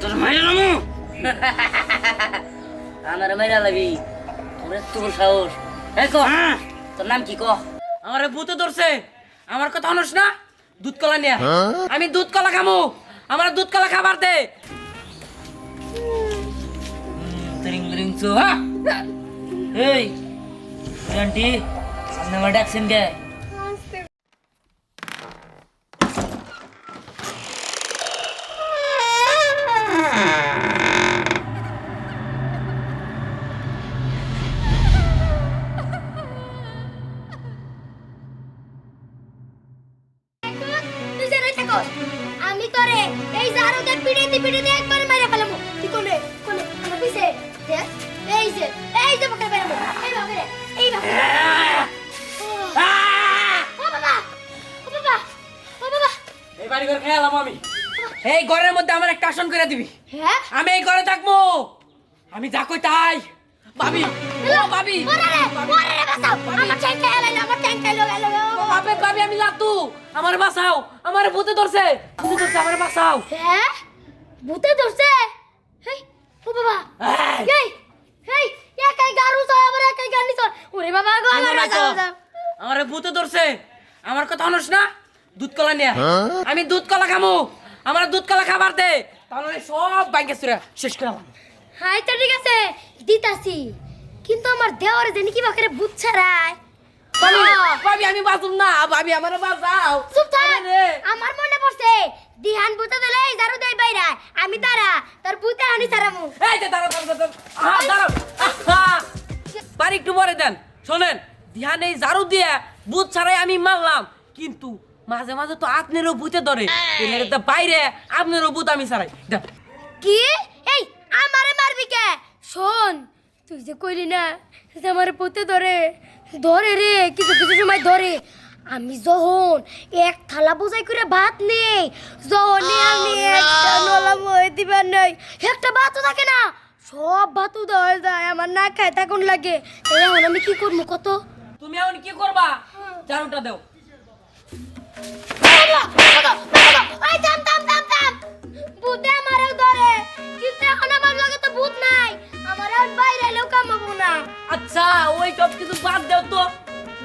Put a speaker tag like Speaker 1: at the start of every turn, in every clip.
Speaker 1: তোর মাইরে নামু
Speaker 2: আমার মেরা লাগি। তোর তোর সাহস। এই ক।
Speaker 1: হ্যাঁ।
Speaker 2: তোর নাম কি ক?
Speaker 1: আমারে ভূতে ধরছে। আমার কথা অনুস না? দুধ কলা নিয়া আমি দুধ কলা খামু। আমার দুধ কলা খাবার দে।
Speaker 2: চো হা এই আন্টি আপনি আমার ডাকছেন কে?
Speaker 3: আমি যা
Speaker 1: কই তাই। ভাবি। ও ভাবি।
Speaker 3: ওরে রে ওরে রে বাঁচাও। আমার ট্যাঙ্কে এলো আমার ট্যাঙ্কে এলো এলো
Speaker 1: ও বাপে ভাবি আমি লাতু। আমার বাঁচাও। আমার ভূতে ধরছে। ভূতে ধরছে আমার বাঁচাও।
Speaker 3: হ্যাঁ ভূতে ধরছে? হেই ও বাবা।
Speaker 1: এই,
Speaker 3: এই একাই গারু চয় আবার একাই গানি চয় ওরে বাবা গো আমার বাঁচাও। বাঁচাও।
Speaker 1: আমার ভূতে ধরছে। আমার কথা অনুস না? দুধ কলা নিয়া আমি দুধ কলা খামু। আমার দুধ কলা খাবার দে। তাহলে সব ব্যাংকে সুরা শেষ করে
Speaker 3: হাই তো ঠিক আছে দিতাছি। কিন্তু আমার দেওয়ারে জানি কি বাকরে বুঝ ছাড়াই
Speaker 1: ভাবি আমি বাঁচুম না। ভাবি আমার বাঁচাও।
Speaker 3: চুপ থাক। আমার মনে পড়ছে দিহান বুতে দিলে জারু দেই বাইরা। আমি তারা তোর বুতে আনি ছাড়ামু।
Speaker 1: এই যে দাঁড়াও দাঁড়াও। বাড়ি একটু পরে দেন। শোনেন ধ্যান এই ঝাড়ু দিয়ে বুথ ছাড়াই আমি মারলাম। কিন্তু মাঝে মাঝে তো আপনারও বুথে ধরে। বাইরে আপনারও বুথ আমি ছাড়াই।
Speaker 3: কি? এই আমারে মারবি কে? শোন তুই যে কইলি না যে আমার পুতে ধরে ধরে রে কিছু কিছু সময় ধরে। আমি যখন এক থালা বোঝাই করে ভাত নেই যখনই আমি একটা নলা মই দিবার নেই একটা ভাতও থাকে না। সব ভাতও দেওয়া যায় আমার না খায় তখন লাগে। এই এখন আমি কি করব কত?
Speaker 1: তুমি এখন কি করবা? ঝাড়ুটা দাও।
Speaker 3: থাম থাম থাম থাম ভূতে আমারও ধরে। কিন্তু এখন আমার লগে তো ভূত নাই। আমার এখন বাইরে এলেও কামাবো না।
Speaker 1: আচ্ছা ওই সব কিছু বাদ দাও তো।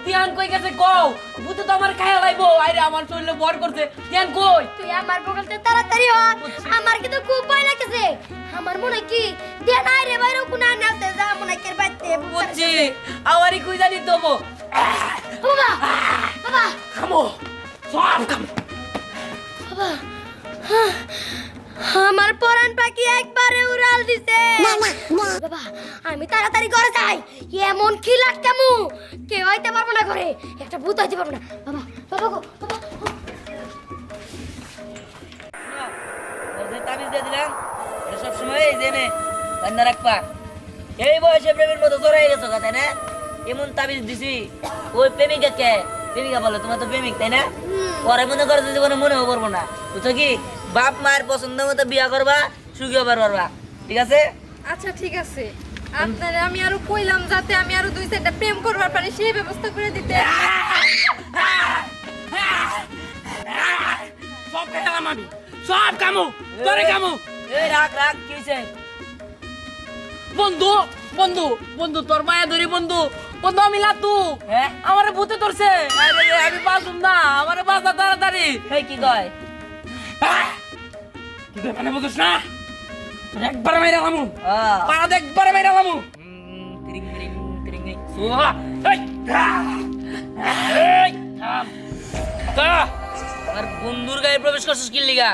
Speaker 1: ধ্যান কই গেছে কও? বুথে তো আমার খায়া লাইবো। আরে আমার শরীরে বর করছে। ধ্যান কই?
Speaker 3: তুই আমার বগলতে তাড়াতাড়ি হ। আমার কিন্তু খুব ভয় লাগতেছে। আমার মনে কি? দে নাই রে বাইরে কোন আনাতে যা মনে কের বাইতে
Speaker 1: বুঝছি। আমারই কই জানি দেবো
Speaker 3: বাবা বাবা।
Speaker 1: খামো। সব খামো।
Speaker 3: বাবা হ্যাঁ, আমার পরান পাখি একবারে উড়াল দিছে। বাবা আমি তাড়াতাড়ি ঘরে যাই। এমন খিলাট কেমু কেউ হইতে পারব না ঘরে। একটা ভূত হইতে পারব না। বাবা বাবা গো বাবা
Speaker 2: তাবিজ দিয়ে দিলাম। সব সময় এই জেনে বান্ধা রাখবা। এই বয়সে প্রেমের মতো গেছো তাই না? এমন তাবিজ দিছি। ওই প্রেমিকা কে? প্রেমিকা বলো তোমার তো প্রেমিক তাই না? পরে মনে করো কোনো মনেও করব না। বুঝছ কি? বাপ মায়ের পছন্দ মতো বিয়া করবা সুখী হবার পারবা। ঠিক আছে?
Speaker 4: আচ্ছা ঠিক আছে। আপনারা আমি আরও কইলাম যাতে আমি আরও দুই চারটা প্রেম করবার পারি সেই ব্যবস্থা করে দিতে।
Speaker 1: সব খেলাম আমি। সব কামু তোরে কামু।
Speaker 2: এই রাখ রাখ কি হয়েছে
Speaker 1: বন্ধু বন্ধু বন্ধু তোর মায়া ধরি বন্ধু। বন্ধু আমি লাতু।
Speaker 2: হ্যাঁ?
Speaker 1: আমারে ভূতে ধরছে। আমি বাঁচুম না। আমারে বাঁচা তাড়াতাড়ি।
Speaker 2: কি কয়?
Speaker 1: রে, মানে বুঝছ না? একবার মেরে লামু। পাড়া একবার মেরে লামু।
Speaker 2: তিরিং, তিরিং, তিরিং, এই।
Speaker 1: সোহা। এই এই থাম। কা
Speaker 2: আমার বন্ধুর গায়ে প্রবেশ করছিস কি লিগা?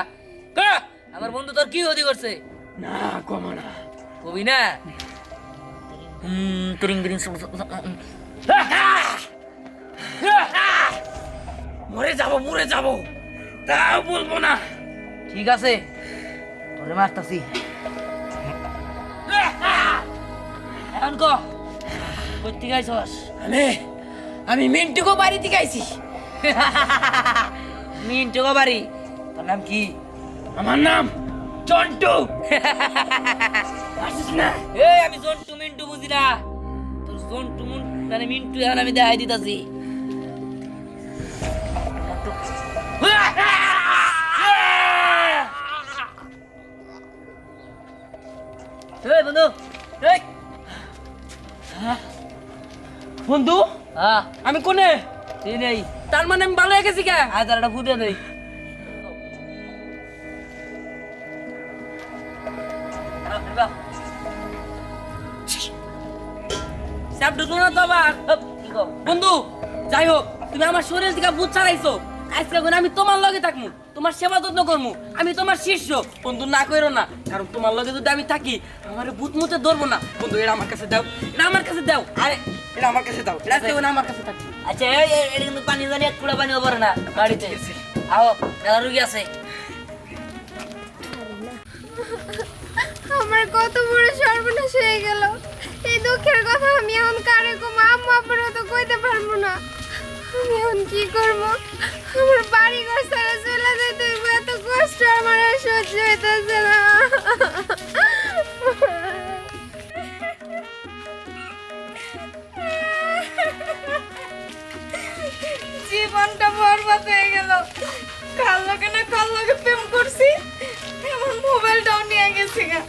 Speaker 1: কা
Speaker 2: আমার বন্ধু তোর কি ক্ষতি করছে?
Speaker 1: না কমা না।
Speaker 2: কবি না? হুম তিরিং তিরিং।
Speaker 1: মরে যাব মরে যাব। তাও বলব না।
Speaker 2: ঠিক আছে? তোরে মারতাছি। এখন ক? কই থেকে
Speaker 1: আমি আমি মিন্টুকো বাড়ি থেকে আইছি।
Speaker 2: মিন্টু বাড়ি? তোর নাম কি?
Speaker 1: আমার নাম চন্টু। আসিস না।
Speaker 2: এই আমি জন্টু মিন্টু বুঝি না। তোর জন্টু মুন মানে মিন্টু এখন আমি দেখাই দিতাছি। এই বন্ধু। এই
Speaker 1: বন্ধু?
Speaker 2: হ্যাঁ।
Speaker 1: আমি কোনে?
Speaker 2: তুই নেই?
Speaker 1: তার মানে আমি ভালো হয়ে গেছি কে?
Speaker 2: আয় তার একটা ফুটে নেই
Speaker 1: স্যাপ ঢুকলো না তো আবার? বন্ধু যাই হোক তুমি আমার শরীর থেকে বুঝ ছাড়াইছো। আজকে আমি তোমার লগে থাকব তোমার সেবা যত্ন করব আমি তোমার শিষ্য। বন্ধু না কইরো না। কারণ তোমার লগে যদি আমি থাকি আমার বুথ মুতে ধরবো না। বন্ধু এটা আমার কাছে দাও। এটা আমার কাছে দাও। আরে এটা আমার কাছে দাও। এটা করে আমার কাছে থাকি।
Speaker 2: আচ্ছা এই এই- এটা কিন্তু পানি জানি এক ফুটা পানিও পড়ে না বাড়িতে। আও মেলা রুগী আছে।
Speaker 4: আমার কত বড় সর্বনাশ হয়ে গেল। এই দুঃখের কথা আমি এখন কারে কম আম্মু আব্বুরও তো কইতে পারব না। আমি এখন কি করব? আমার বাড়ি ঘর ছাড়া কষ্ট আমার আর সহ্য হইতেছে না। জীবনটা বরবাদ হয়ে গেল। কাল লোকে না কাল লোকে প্রেম করছি? এমন মোবাইলটাও নিয়ে গেছে গা।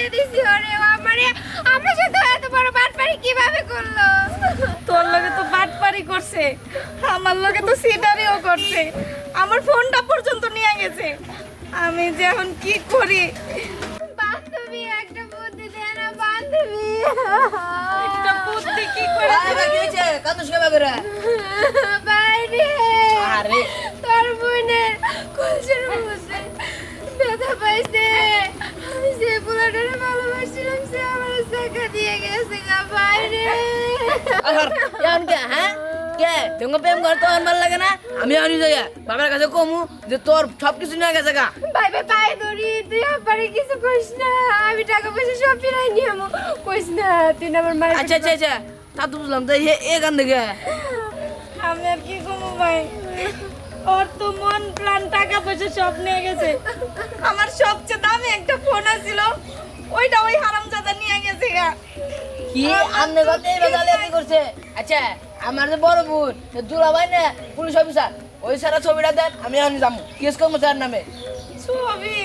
Speaker 4: দিয়ে দিছি ওরে আমারে আমার সাথে এত বড় বাটপারি কীভাবে করল? তোর লগে তো বাটপারি করছে আমার লগে তো সিটারিও করছে। আমার ফোনটা পর্যন্ত নিয়ে গেছে। আমি যে এখন কি করি? বান্ধবী একটা বুদ্ধি দে না বান্ধবী। একটা বুদ্ধি কি করে বাইরে।
Speaker 2: আরে।
Speaker 4: তোর বোনের
Speaker 2: তুমি প্রেম করতে আমার লাগে না। আমি আনি যাই বাবার কাছে কমু যে তোর সব কিছু নিয়ে গেছে গা।
Speaker 4: ভাই ভাই পায়ে ধরি তুই আপারে কিছু কইস না। আমি টাকা পয়সা সব ফিরাই নিয়ে আমো। কইস না তুই না আমার মায়ের
Speaker 2: আচ্ছা আচ্ছা আচ্ছা তা তো বুঝলাম তো এ এ গান দেখে।
Speaker 4: আমি আর কি করব ভাই? ওর তো মন প্রাণ টাকা পয়সা সব নিয়ে গেছে। আমার সবচেয়ে দামি একটা ফোন আছিল। ওইটা ওই হারামজাদা নিয়ে গেছে গা।
Speaker 2: কি? আমনে গতে বেজালে করছে? আচ্ছা আমার যে বড় বোন দুলাভাই না পুলিশ অফিসার ওই সারা ছবিটা দেন আমি আনি যাব কেস করব স্যার নামে।
Speaker 4: ছবি?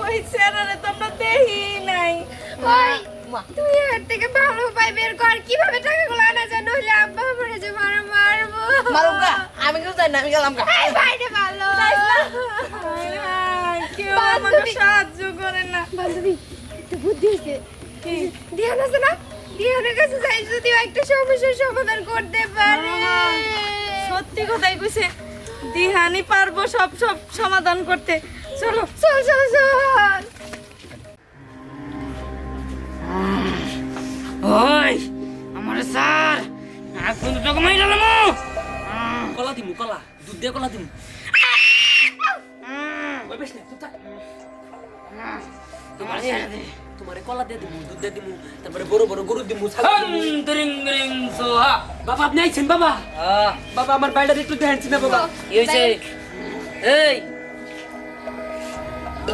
Speaker 4: ওই চেহারারে তো আমরা দেখি নাই। ওই। তুই এর থেকে ভালো উপায় বের কর। কীভাবে টাকাগুলো আনা যায় নইলে আব্বা মরে যে মারা মারবো।
Speaker 2: মারুকা আমি কিছু জানি না আমি গেলাম গা।
Speaker 4: এই বাইরে ভালো। কেউ আমাকে সাহায্য করে না। বান্ধবী একটা বুদ্ধি হয়েছে দিহান আছে না? দিহানের কাছে যাই যদি ও একটা সমস্যার সমাধান করতে পারে। সত্যি কথাই কইছে। দিহানি পারব সব সব সমাধান করতে। চলো। চল চল চল।
Speaker 1: ওই আমার স্যার এখন তো তোকে লামু কলা দিমু কলা দুধ দিয়ে কলা দিমু। ওই বেশ না তোমার তোমারে কলা দিয়ে দিমু দুধ দিয়ে দিমু তারপরে বড় বড় গরু দিমু ছাগল দিমু। তরিং তরিং সোহা। বাবা আপনি আইছেন বাবা।
Speaker 2: আহ,
Speaker 1: বাবা আমার বাইরে একটু দেখেন না বাবা।
Speaker 2: কি হয়েছে এই।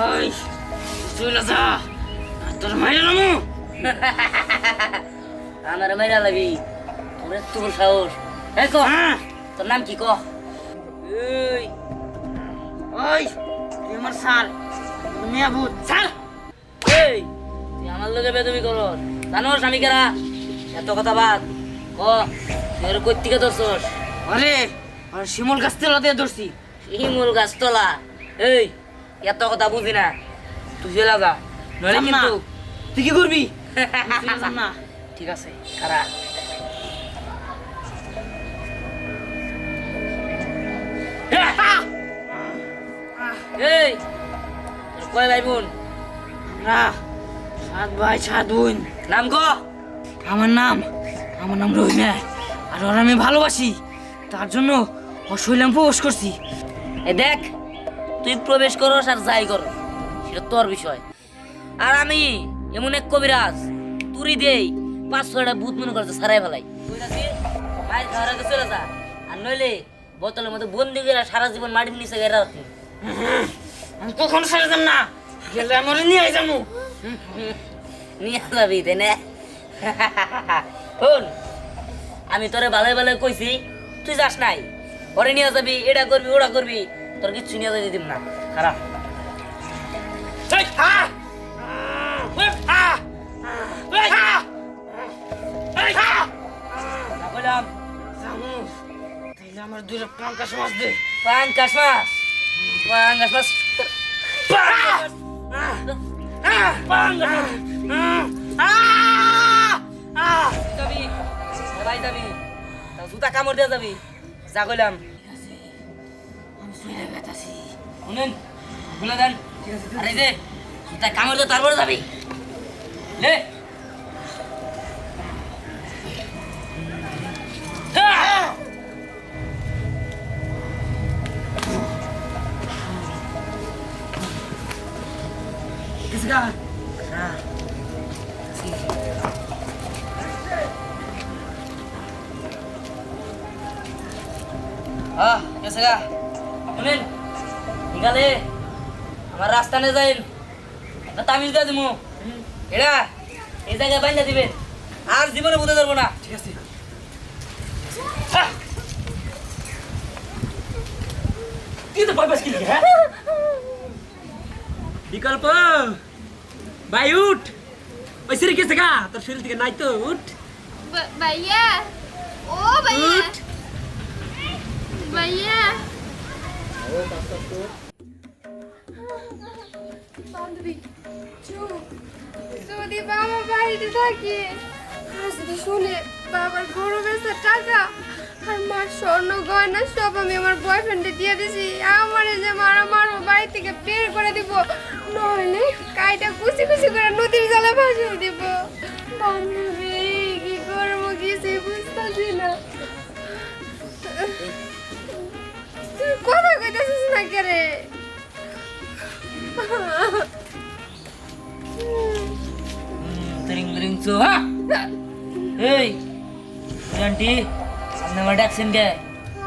Speaker 1: ওই চলে যা। তোর মাইরা লামু
Speaker 2: আমার মেরা লাগি তোর তোর সাহস। এই কো তোর নাম কি কো
Speaker 1: এই। ওই আমার সাল মিয়া ভূত সাল
Speaker 2: এই তুই আমার লোকে বেদবি করো জানোস আমি কেরা? এত কথা বাদ। ক তুই ওর ধরছস?
Speaker 1: আরে আর শিমুল গাছ তেলা দিয়ে ধরছি।
Speaker 2: হিমুল গাছতলা এই এত কথা বুঝি না। তুই চলে যা। নইলে কিন্তু
Speaker 1: তুই কি করবি? না
Speaker 2: ঠিক আছে খারাপ এই কয় ভাই বোন?
Speaker 1: সাত সাত
Speaker 2: নাম
Speaker 1: আমার নাম আমার নাম রহিমা। আর ওর আমি ভালোবাসি। তার জন্য অশৈলাম প্রবেশ করছি।
Speaker 2: এ দেখ, তুই প্রবেশ করস আর যাই কর সেটা তোর বিষয়। আর আমি এমন এক কবিরাজ, তুরি দেই, পাঁচ ছয়টা ভূত মনে করছে সারাই ফেলাই। আর নইলে বোতলের মধ্যে বন্দি সারা জীবন মাটির নিচে রাখবি।
Speaker 1: আমি কখন দেন না। গেলে আমার নিয়ে যাব
Speaker 2: নিয়ে যাবি তাই না। শোন আমি তোরে ভালো ভালো কইছি তুই যাস নাই। ওরে নিয়ে যাবি এটা করবি ওটা করবি তোর কিচ্ছু নিয়ে যাবি দিম না। খারাপ।
Speaker 1: আমার দুটো পাঙ্কাশ মাছ দে।
Speaker 2: পাঙ্কাশ মাছ? পাঙ্কাশ মাছ? যাবি ভাই যাবি জুতা কামড় দিয়ে যাবি যা কইলাম শুনেন বলে দেন আরে যে জুতা কামড় দিয়ে তারপরে যাবি লে
Speaker 1: কিসকা
Speaker 2: আহ গেছে গা শুনেন নিকালে আমার রাস্তা নিয়ে যাইন। একটা তামিল দিয়ে দিমু। এরা এই জায়গায় বাইন্দা দিবেন আর জীবনে বুঝতে পারব না।
Speaker 1: ঠিক আছে। তুই তো পাস কি হ্যাঁ? বিকল্প। ভাই উঠ ওই সিঁড়ি গেছে গা তোর শরীর থেকে নাই তো উঠ
Speaker 4: বা- ভাইয়া ও ভাইয়া
Speaker 1: উঠ
Speaker 4: ভাইয়া বান্ধবী চুপ যদি বাবা বাড়িতে থাকে আর যদি শুনে বাবার গরু বেচার টাকা আর মার স্বর্ণ গয়না সব আমি আমার বয়ফ্রেন্ডে দিয়ে দিছি। আমার যে মারা মারবো, বাড়ি থেকে বের করে দিব। নইলে কাইটা কুচি কুচি করে নদীর জলে ভাসিয়ে দিব। বান্ধবী, কি করব বুঝতেছি না। তুই কথা কইতেছিস না কে রে?
Speaker 2: হা এই, আন্টি। আপনি আমার ডাকছেন কে?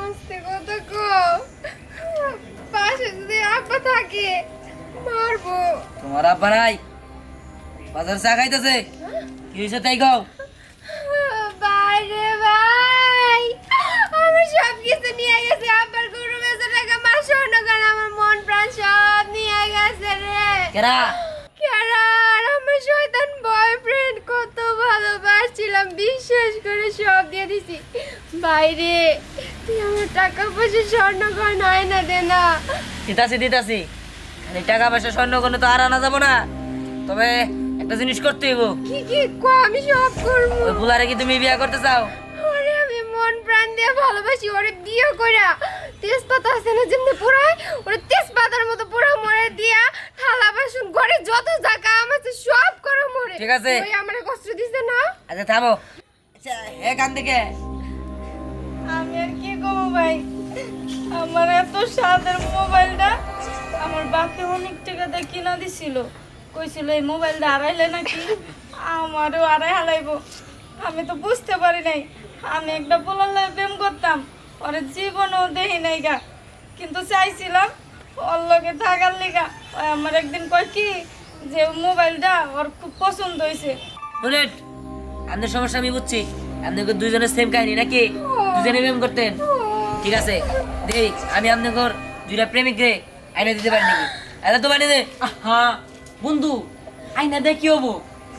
Speaker 4: আস্তে কথা কো? পাশে যদি আব্বা থাকে মারবো।
Speaker 2: তোমার আব্বা নাই? বাজার চা খাইতেছে? কি হয়েছে তাই গাও
Speaker 4: বাইরে ভাই আমি সব কিছু নিয়ে গেছি। আব্বার গরু বেচে টাকা মা স্বর্ণ আমার মন প্রাণ সব নিয়ে গেছে রে।
Speaker 2: কেরা
Speaker 4: কারণ আমার শয়তান বয়ফ্রেন্ড কত ভালোবাসছিলাম বিশ্বাস করে সব দিয়ে দিছি। বাইরে তুই আমার টাকা পয়সা স্বর্ণ গয়না না দে না।
Speaker 2: দিতাছি দিতাছি। খালি টাকা পয়সা স্বর্ণ কোনো তো আর আনা যাব না। তবে একটা জিনিস করতে হইব।
Speaker 4: কি কি কো আমি সব করব।
Speaker 2: ওই বুলারে কি তুমি বিয়ে করতে চাও?
Speaker 4: ওরে আমি মন প্রাণ দিয়ে ভালোবাসি ওরে বিয়ে কইরা। তেজপাতা আছে না যেমনি পুরাই ওরে তেজপাতার মতো পুরা মরে দিয়া থালা বাসন ঘরে যত জায়গা আছে সব করে মরে।
Speaker 2: ঠিক আছে।
Speaker 4: ওই আমারে কষ্ট দিছে না
Speaker 2: আচ্ছা থামো। আচ্ছা হে থেকে
Speaker 5: আমি আর কি করব ভাই? আমার এত স্বাদের মোবাইলটা আমার বাকি অনেক টাকা দিয়ে কিনা দিছিল। কইছিল এই মোবাইলটা হারাইলে নাকি আমারও আড়াই হারাইবো। আমি তো বুঝতে পারি নাই। আমি একটা পোলার প্রেম করতাম ওর জীবনও দেখি নাই গা। কিন্তু চাইছিলাম ওর লোকে থাকার লিগা। আমার একদিন কয় কি যে মোবাইলটা ওর খুব পছন্দ হয়েছে।
Speaker 2: বুলেট আপনার সমস্যা আমি বুঝছি। আপনাদের দুইজনের সেম কাহিনী নাকি? দুজনে প্রেম করতেন। ঠিক আছে। দেই আমি আপনাদের দুইটা প্রেমিক রে আইনা দিতে পারি নাকি? আরে তো বানিয়ে দে।
Speaker 1: হ্যাঁ বন্ধু আইনা দেখ কি হব?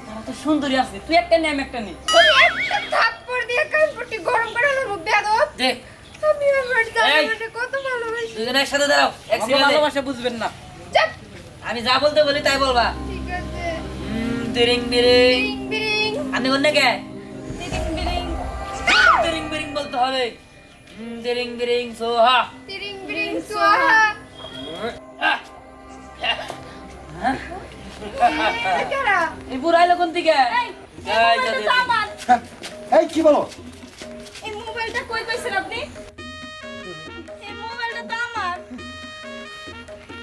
Speaker 1: তারা তো সুন্দরী আছে। তুই একটা নে আমি একটা নে।
Speaker 4: থাপ্পড় দিয়ে কানপট্টি গরম করে নেব বেদব
Speaker 2: দে
Speaker 4: আমি আমার জামাইটাকে কত ভালোবাসি।
Speaker 2: দুজনে একসাথে দাঁড়াও। এক
Speaker 1: আমাকে
Speaker 2: সিরিয়ালে।
Speaker 1: ভালোবাসা বুঝবেন না।
Speaker 2: আমি যা বলতে বলি তাই বলবা।
Speaker 4: ঠিক আছে।
Speaker 2: হুম, তিরিং বিরিং
Speaker 4: বিরিং
Speaker 2: কান্দে কান্দে কে?
Speaker 5: তিরিং বিরিং
Speaker 2: তিরিং বিরিং বলতে হবে। তিরিং বিরিং সোহা।
Speaker 4: তিরিং বিরিং সোহা।
Speaker 1: এই বুড়াই কোন দিকে?
Speaker 6: এই কি বলো?
Speaker 5: এই মোবাইলটা কই পাইছেন আপনি?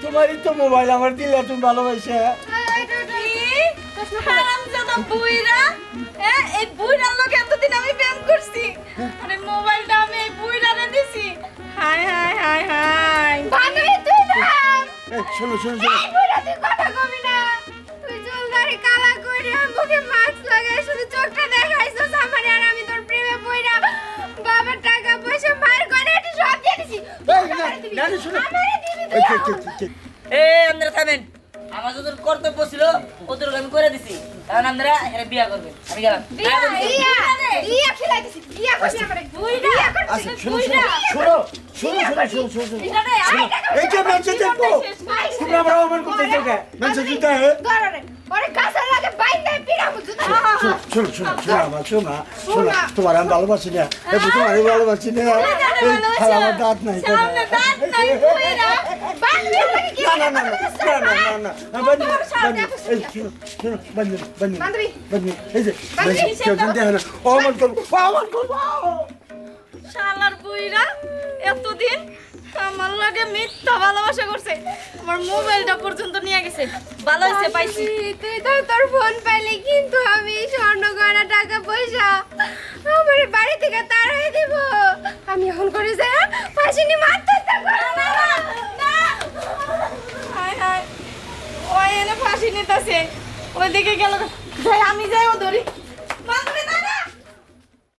Speaker 6: তো তোমারই তো মোবাইল আমার দিলে তুমি ভালোবাসে।
Speaker 5: হ্যাঁ, হারামজাদা বুইরা? হ্যাঁ এই বুইরার লোক এতদিন আমি প্রেম করছি। আরে মোবাইলটা আমি এই বুইরারে দিছি। হাই হাই হাই হাই
Speaker 4: বান্ধবী তুই থাম
Speaker 6: শোনো শোনো শোনো।
Speaker 4: এই বুড়া তুই কথা কবি না। তুই চুলদারি কালা কইরা মুখে মাস্ক লাগাই শুধু চোখটা দেখাইছস আমার আর আমি তোর প্রেমে পইরা বাবার টাকা পয়সা মার করে একটু সব দিয়ে দিছি।
Speaker 6: এই, না, না, না, শোনো।
Speaker 4: আমারে দিবি তুই
Speaker 6: কে, কে, কে, কে?
Speaker 2: এ আপনারা থামেন। আমার যত কর্তব্য ছিল অতটুকু আমি করে দিছি। কারণ আমরা এরা বিয়া করবে। আমি গেলাম।
Speaker 6: শোনো শোনো শোনো শোনো শোনো এই যে মেসেজ তোমরা আমরা অপমান করতে চাও কেন মেসেজ দিতে তোমার আমি ভালোবাসি না। তোমার আমি ভালোবাসি না। আমার দাঁত নাই
Speaker 5: এতদিন আমার লাগে মিথ্যা ভালোবাসা করছে। আমার মোবাইলটা পর্যন্ত নিয়ে গেছে। ভালো হয়েছে পাইছি।
Speaker 4: তুই তো তোর ফোন পাইলি কিন্তু আমি স্বর্ণ গয়না টাকা পয়সা আমার বাড়ি থেকে তাড়াই দিব। আমি এখন করে যাই ফাঁসি নি। মারতে
Speaker 5: ওই এনে ফাঁসি নিতেছে। ওইদিকে গেল। আমি যাই ও ধরি